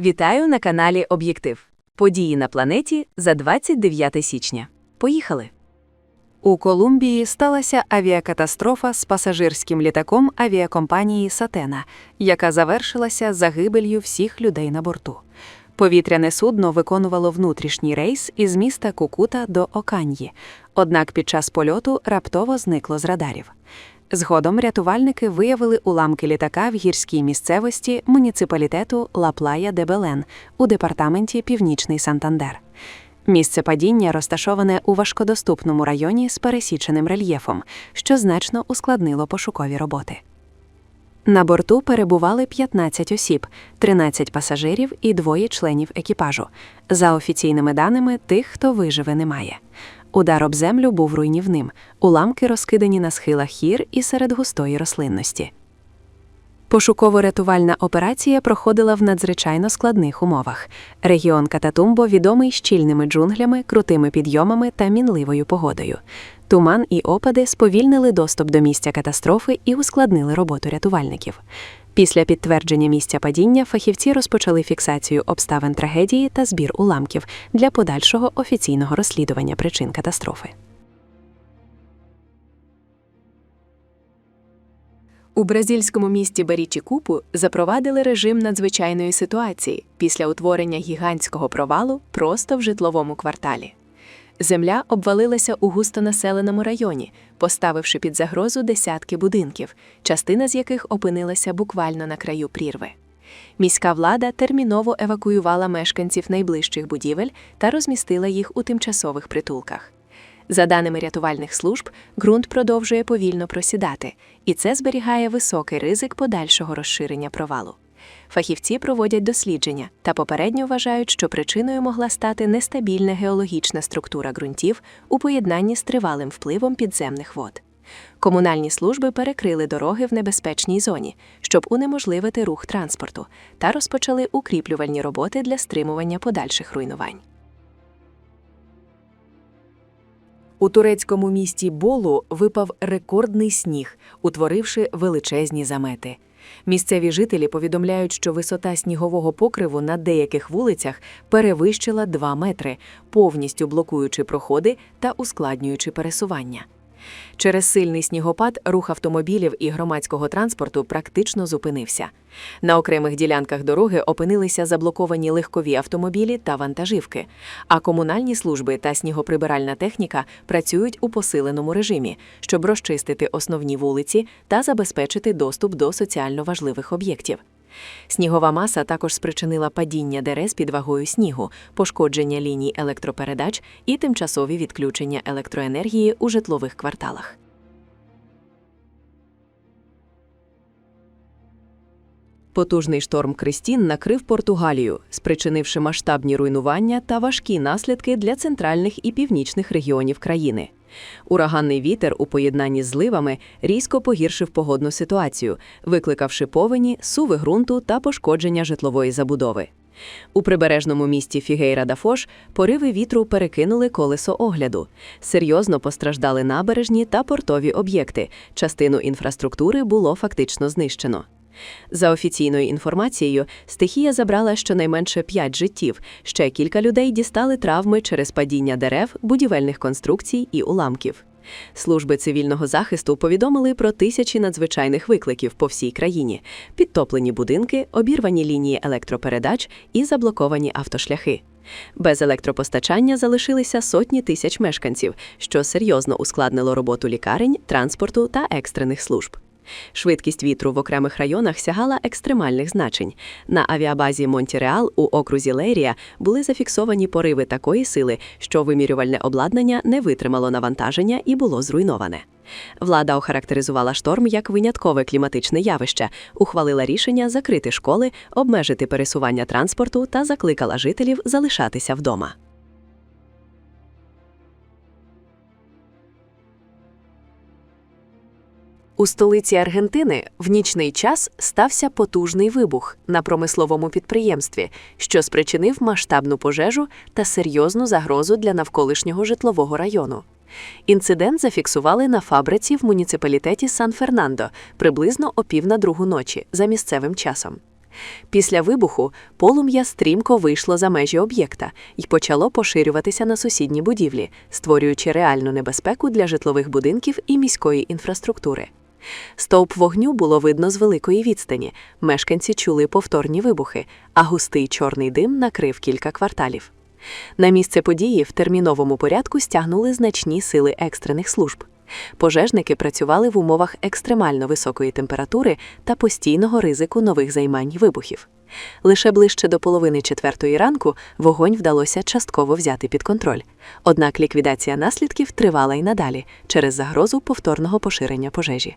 Вітаю на каналі Об'єктив. Події на планеті за 29 січня. Поїхали! У Колумбії сталася авіакатастрофа з пасажирським літаком авіакомпанії Сатена, яка завершилася загибелью всіх людей на борту. Повітряне судно виконувало внутрішній рейс із міста Кукута до Оканьї, однак під час польоту раптово зникло з радарів. Згодом рятувальники виявили уламки літака в гірській місцевості муніципалітету Ла-Плая де Белен у департаменті Північний Сантандер. Місце падіння розташоване у важкодоступному районі з пересіченим рельєфом, що значно ускладнило пошукові роботи. На борту перебували 15 осіб, 13 пасажирів і двоє членів екіпажу. За офіційними даними, тих, хто виживе, немає. Удар об землю був руйнівним, уламки розкидані на схилах гір і серед густої рослинності. Пошуково-рятувальна операція проходила в надзвичайно складних умовах. Регіон Кататумбо відомий щільними джунглями, крутими підйомами та мінливою погодою. Туман і опади сповільнили доступ до місця катастрофи і ускладнили роботу рятувальників. Після підтвердження місця падіння фахівці розпочали фіксацію обставин трагедії та збір уламків для подальшого офіційного розслідування причин катастрофи. У бразильському місті Барічі-Купу запровадили режим надзвичайної ситуації після утворення гігантського провалу просто в житловому кварталі. Земля обвалилася у густонаселеному районі, поставивши під загрозу десятки будинків, частина з яких опинилася буквально на краю прірви. Міська влада терміново евакуювала мешканців найближчих будівель та розмістила їх у тимчасових притулках. За даними рятувальних служб, ґрунт продовжує повільно просідати, і це зберігає високий ризик подальшого розширення провалу. Фахівці проводять дослідження та попередньо вважають, що причиною могла стати нестабільна геологічна структура ґрунтів у поєднанні з тривалим впливом підземних вод. Комунальні служби перекрили дороги в небезпечній зоні, щоб унеможливити рух транспорту, та розпочали укріплювальні роботи для стримування подальших руйнувань. У турецькому місті Болу випав рекордний сніг, утворивши величезні замети. Місцеві жителі повідомляють, що висота снігового покриву на деяких вулицях перевищила 2 метри, повністю блокуючи проходи та ускладнюючи пересування. Через сильний снігопад рух автомобілів і громадського транспорту практично зупинився. На окремих ділянках дороги опинилися заблоковані легкові автомобілі та вантажівки, а комунальні служби та снігоприбиральна техніка працюють у посиленому режимі, щоб розчистити основні вулиці та забезпечити доступ до соціально важливих об'єктів. Снігова маса також спричинила падіння дерев під вагою снігу, пошкодження ліній електропередач і тимчасові відключення електроенергії у житлових кварталах. Потужний шторм Кристін накрив Португалію, спричинивши масштабні руйнування та важкі наслідки для центральних і північних регіонів країни. Ураганний вітер у поєднанні з зливами різко погіршив погодну ситуацію, викликавши повені, суви ґрунту та пошкодження житлової забудови. У прибережному місті Фігейра да Фош пориви вітру перекинули колесо огляду. Серйозно постраждали набережні та портові об'єкти. Частину інфраструктури було фактично знищено. За офіційною інформацією, стихія забрала щонайменше п'ять життів. Ще кілька людей дістали травми через падіння дерев, будівельних конструкцій і уламків. Служби цивільного захисту повідомили про тисячі надзвичайних викликів по всій країні: підтоплені будинки, обірвані лінії електропередач і заблоковані автошляхи. Без електропостачання залишилися сотні тисяч мешканців, що серйозно ускладнило роботу лікарень, транспорту та екстрених служб. Швидкість вітру в окремих районах сягала екстремальних значень. На авіабазі Монтіреал у окрузі Лерія були зафіксовані пориви такої сили, що вимірювальне обладнання не витримало навантаження і було зруйноване. Влада охарактеризувала шторм як виняткове кліматичне явище, ухвалила рішення закрити школи, обмежити пересування транспорту та закликала жителів залишатися вдома. У столиці Аргентини в нічний час стався потужний вибух на промисловому підприємстві, що спричинив масштабну пожежу та серйозну загрозу для навколишнього житлового району. Інцидент зафіксували на фабриці в муніципалітеті Сан-Фернандо приблизно о пів на другу ночі за місцевим часом. Після вибуху полум'я стрімко вийшло за межі об'єкта і почало поширюватися на сусідні будівлі, створюючи реальну небезпеку для житлових будинків і міської інфраструктури. Стовп вогню було видно з великої відстані. Мешканці чули повторні вибухи, а густий чорний дим накрив кілька кварталів. На місце події в терміновому порядку стягнули значні сили екстрених служб. Пожежники працювали в умовах екстремально високої температури та постійного ризику нових займань вибухів. Лише ближче до половини четвертої ранку вогонь вдалося частково взяти під контроль. Однак ліквідація наслідків тривала й надалі через загрозу повторного поширення пожежі.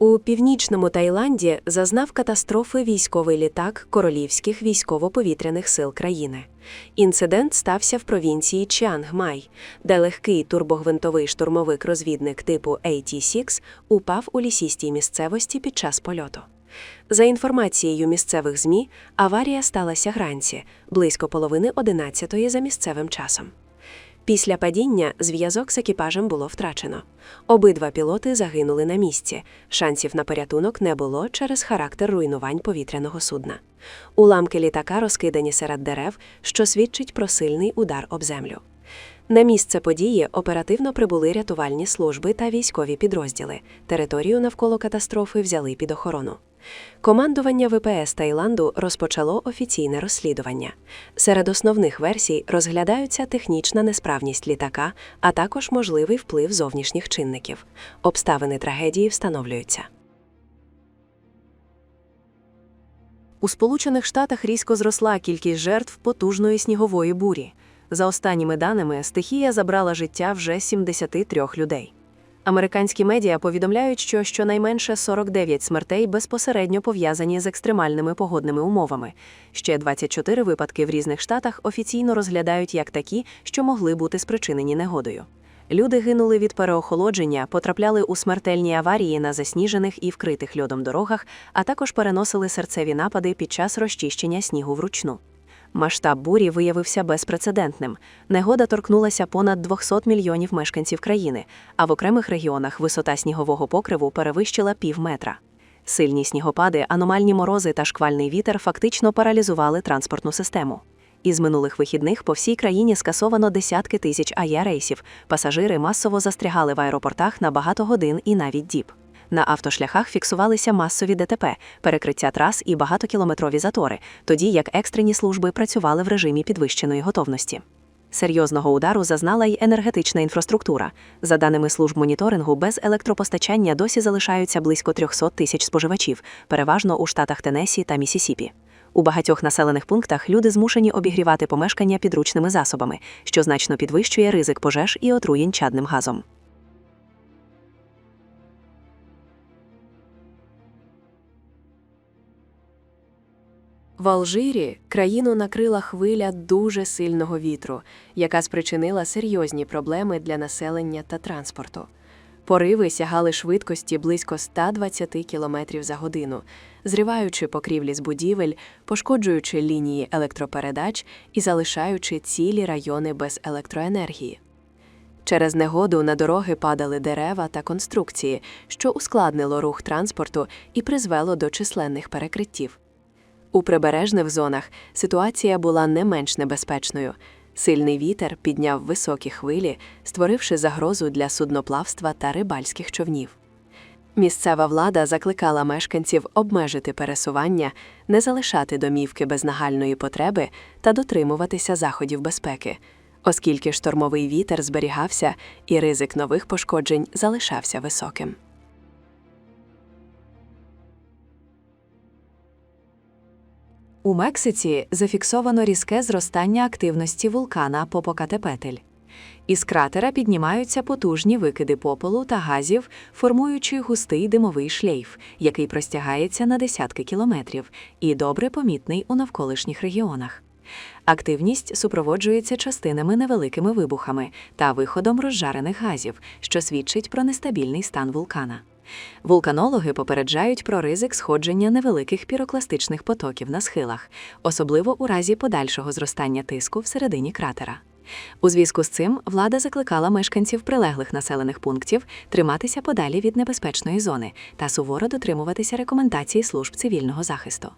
У північному Таїланді зазнав катастрофи військовий літак Королівських військово-повітряних сил країни. Інцидент стався в провінції Чіангмай, де легкий турбогвинтовий штурмовик-розвідник типу AT-6 упав у лісістій місцевості під час польоту. За інформацією місцевих ЗМІ, аварія сталася гранці, близько половини одинадцятої за місцевим часом. Після падіння зв'язок з екіпажем було втрачено. Обидва пілоти загинули на місці. Шансів на порятунок не було через характер руйнувань повітряного судна. Уламки літака розкидані серед дерев, що свідчить про сильний удар об землю. На місце події оперативно прибули рятувальні служби та військові підрозділи. Територію навколо катастрофи взяли під охорону. Командування ВПС Таїланду розпочало офіційне розслідування. Серед основних версій розглядаються технічна несправність літака, а також можливий вплив зовнішніх чинників. Обставини трагедії встановлюються. У Сполучених Штатах різко зросла кількість жертв потужної снігової бурі. За останніми даними, стихія забрала життя вже 73 людей. Американські медіа повідомляють, що щонайменше 49 смертей безпосередньо пов'язані з екстремальними погодними умовами. Ще 24 випадки в різних штатах офіційно розглядають як такі, що могли бути спричинені негодою. Люди гинули від переохолодження, потрапляли у смертельні аварії на засніжених і вкритих льодом дорогах, а також переносили серцеві напади під час розчищення снігу вручну. Масштаб бурі виявився безпрецедентним. Негода торкнулася понад 200 мільйонів мешканців країни, а в окремих регіонах висота снігового покриву перевищила пів метра. Сильні снігопади, аномальні морози та шквальний вітер фактично паралізували транспортну систему. Із минулих вихідних по всій країні скасовано десятки тисяч авіарейсів. Пасажири масово застрягали в аеропортах на багато годин і навіть діб. На автошляхах фіксувалися масові ДТП, перекриття трас і багатокілометрові затори, тоді як екстрені служби працювали в режимі підвищеної готовності. Серйозного удару зазнала й енергетична інфраструктура. За даними служб моніторингу, без електропостачання досі залишаються близько 300 тисяч споживачів, переважно у штатах Теннессі та Місісіпі. У багатьох населених пунктах люди змушені обігрівати помешкання підручними засобами, що значно підвищує ризик пожеж і отруєнь чадним газом. В Алжирі країну накрила хвиля дуже сильного вітру, яка спричинила серйозні проблеми для населення та транспорту. Пориви сягали швидкості близько 120 км за годину, зриваючи покрівлі з будівель, пошкоджуючи лінії електропередач і залишаючи цілі райони без електроенергії. Через негоду на дороги падали дерева та конструкції, що ускладнило рух транспорту і призвело до численних перекриттів. У прибережних зонах ситуація була не менш небезпечною. Сильний вітер підняв високі хвилі, створивши загрозу для судноплавства та рибальських човнів. Місцева влада закликала мешканців обмежити пересування, не залишати домівки без нагальної потреби та дотримуватися заходів безпеки, оскільки штормовий вітер зберігався і ризик нових пошкоджень залишався високим. У Мексиці зафіксовано різке зростання активності вулкана Попокатепетель. Із кратера піднімаються потужні викиди попелу та газів, формуючи густий димовий шлейф, який простягається на десятки кілометрів і добре помітний у навколишніх регіонах. Активність супроводжується частинами невеликими вибухами та виходом розжарених газів, що свідчить про нестабільний стан вулкана. Вулканологи попереджають про ризик сходження невеликих пірокластичних потоків на схилах, особливо у разі подальшого зростання тиску всередині кратера. У зв'язку з цим влада закликала мешканців прилеглих населених пунктів триматися подалі від небезпечної зони та суворо дотримуватися рекомендацій служб цивільного захисту.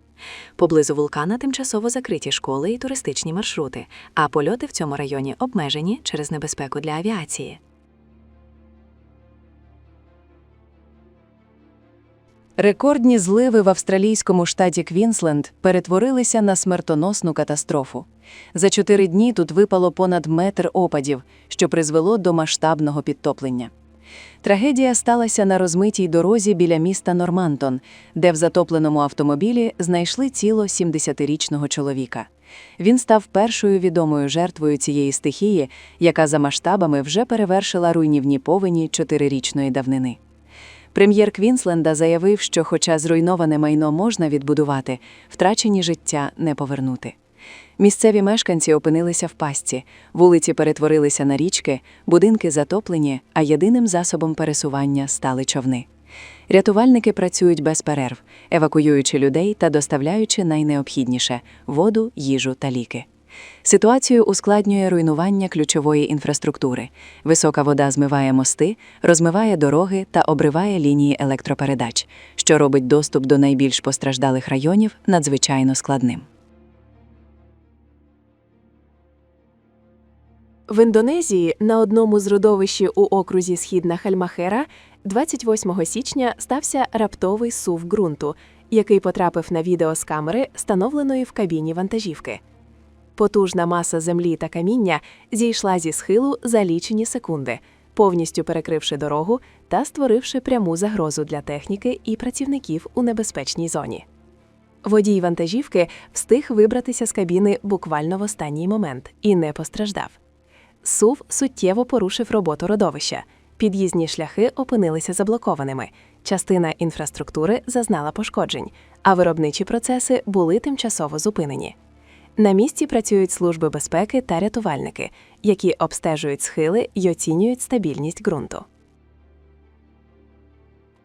Поблизу вулкана тимчасово закриті школи і туристичні маршрути, а польоти в цьому районі обмежені через небезпеку для авіації. Рекордні зливи в австралійському штаті Квінсленд перетворилися на смертоносну катастрофу. За чотири дні тут випало понад метр опадів, що призвело до масштабного підтоплення. Трагедія сталася на розмитій дорозі біля міста Нормантон, де в затопленому автомобілі знайшли тіло 70-річного чоловіка. Він став першою відомою жертвою цієї стихії, яка за масштабами вже перевершила руйнівні повені чотирирічної давнини. Прем'єр Квінсленда заявив, що, хоча зруйноване майно можна відбудувати, втрачені життя не повернути. Місцеві мешканці опинилися в пастці, вулиці перетворилися на річки, будинки затоплені, а єдиним засобом пересування стали човни. Рятувальники працюють без перерв, евакуюючи людей та доставляючи найнеобхідніше воду, їжу та ліки. Ситуацію ускладнює руйнування ключової інфраструктури. Висока вода змиває мости, розмиває дороги та обриває лінії електропередач, що робить доступ до найбільш постраждалих районів надзвичайно складним. В Індонезії на одному з родовищі у окрузі Східна Хальмахера 28 січня стався раптовий сув ґрунту, який потрапив на відео з камери, встановленої в кабіні вантажівки. Потужна маса землі та каміння зійшла зі схилу за лічені секунди, повністю перекривши дорогу та створивши пряму загрозу для техніки і працівників у небезпечній зоні. Водій вантажівки встиг вибратися з кабіни буквально в останній момент і не постраждав. Сув суттєво порушив роботу родовища. Під'їзні шляхи опинилися заблокованими. Частина інфраструктури зазнала пошкоджень, а виробничі процеси були тимчасово зупинені. На місці працюють служби безпеки та рятувальники, які обстежують схили й оцінюють стабільність ґрунту.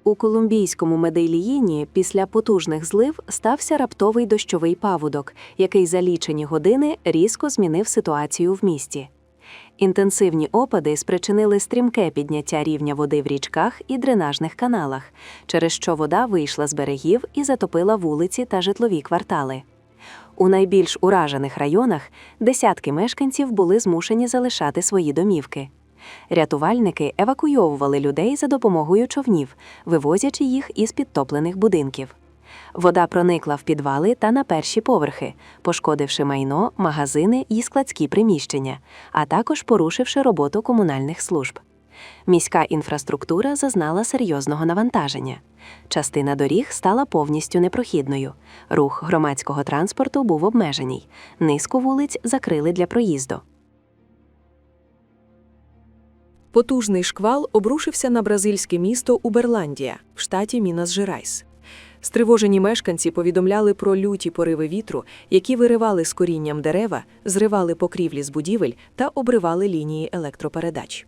У колумбійському Медейліїні після потужних злив стався раптовий дощовий паводок, який за лічені години різко змінив ситуацію в місті. Інтенсивні опади спричинили стрімке підняття рівня води в річках і дренажних каналах, через що вода вийшла з берегів і затопила вулиці та житлові квартали. У найбільш уражених районах десятки мешканців були змушені залишати свої домівки. Рятувальники евакуйовували людей за допомогою човнів, вивозячи їх із підтоплених будинків. Вода проникла в підвали та на перші поверхи, пошкодивши майно, магазини і складські приміщення, а також порушивши роботу комунальних служб. Міська інфраструктура зазнала серйозного навантаження. Частина доріг стала повністю непрохідною. Рух громадського транспорту був обмежений. Низку вулиць закрили для проїзду. Потужний шквал обрушився на бразильське місто Уберландія в штаті Мінас-Жерайс. Стривожені мешканці повідомляли про люті пориви вітру, які виривали з корінням дерева, зривали покрівлі з будівель та обривали лінії електропередач.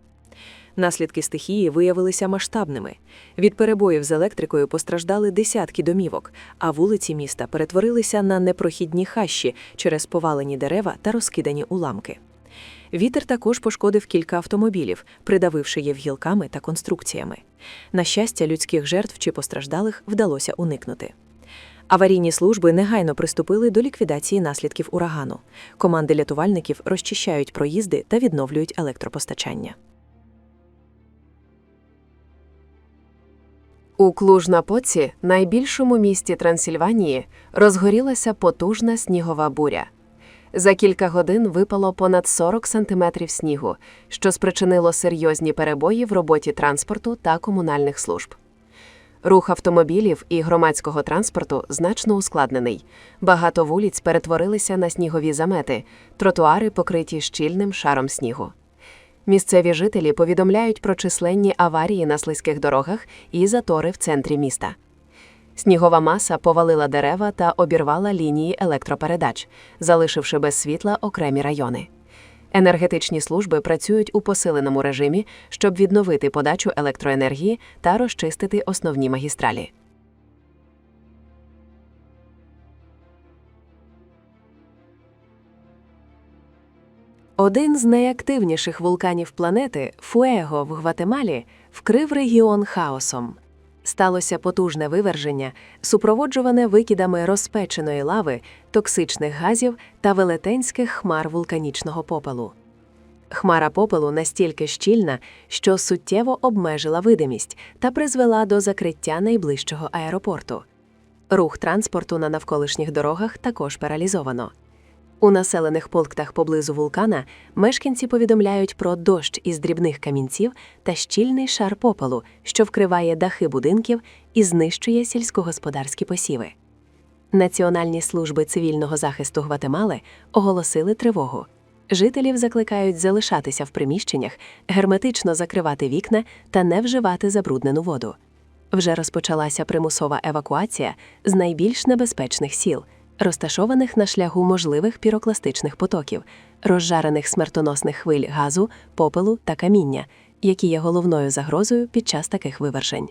Наслідки стихії виявилися масштабними. Від перебоїв з електрикою постраждали десятки домівок, а вулиці міста перетворилися на непрохідні хащі через повалені дерева та розкидані уламки. Вітер також пошкодив кілька автомобілів, придавивши їх гілками та конструкціями. На щастя, людських жертв чи постраждалих вдалося уникнути. Аварійні служби негайно приступили до ліквідації наслідків урагану. Команди рятувальників розчищають проїзди та відновлюють електропостачання. У Клуж-Напоці, найбільшому місті Трансильванії, розгорілася потужна снігова буря. За кілька годин випало понад 40 сантиметрів снігу, що спричинило серйозні перебої в роботі транспорту та комунальних служб. Рух автомобілів і громадського транспорту значно ускладнений. Багато вулиць перетворилися на снігові замети, тротуари покриті щільним шаром снігу. Місцеві жителі повідомляють про численні аварії на слизьких дорогах і затори в центрі міста. Снігова маса повалила дерева та обірвала лінії електропередач, залишивши без світла окремі райони. Енергетичні служби працюють у посиленому режимі, щоб відновити подачу електроенергії та розчистити основні магістралі. Один з найактивніших вулканів планети Фуего в Гватемалі вкрив регіон хаосом. Сталося потужне виверження, супроводжуване викидами розпеченої лави, токсичних газів та велетенських хмар вулканічного попелу. Хмара попелу настільки щільна, що суттєво обмежила видимість та призвела до закриття найближчого аеропорту. Рух транспорту на навколишніх дорогах також паралізовано. У населених пунктах поблизу вулкана мешканці повідомляють про дощ із дрібних камінців та щільний шар попелу, що вкриває дахи будинків і знищує сільськогосподарські посіви. Національні служби цивільного захисту Гватемали оголосили тривогу. Жителів закликають залишатися в приміщеннях, герметично закривати вікна та не вживати забруднену воду. Вже розпочалася примусова евакуація з найбільш небезпечних сіл, розташованих на шляху можливих пірокластичних потоків, розжарених смертоносних хвиль газу, попелу та каміння, які є головною загрозою під час таких вивержень.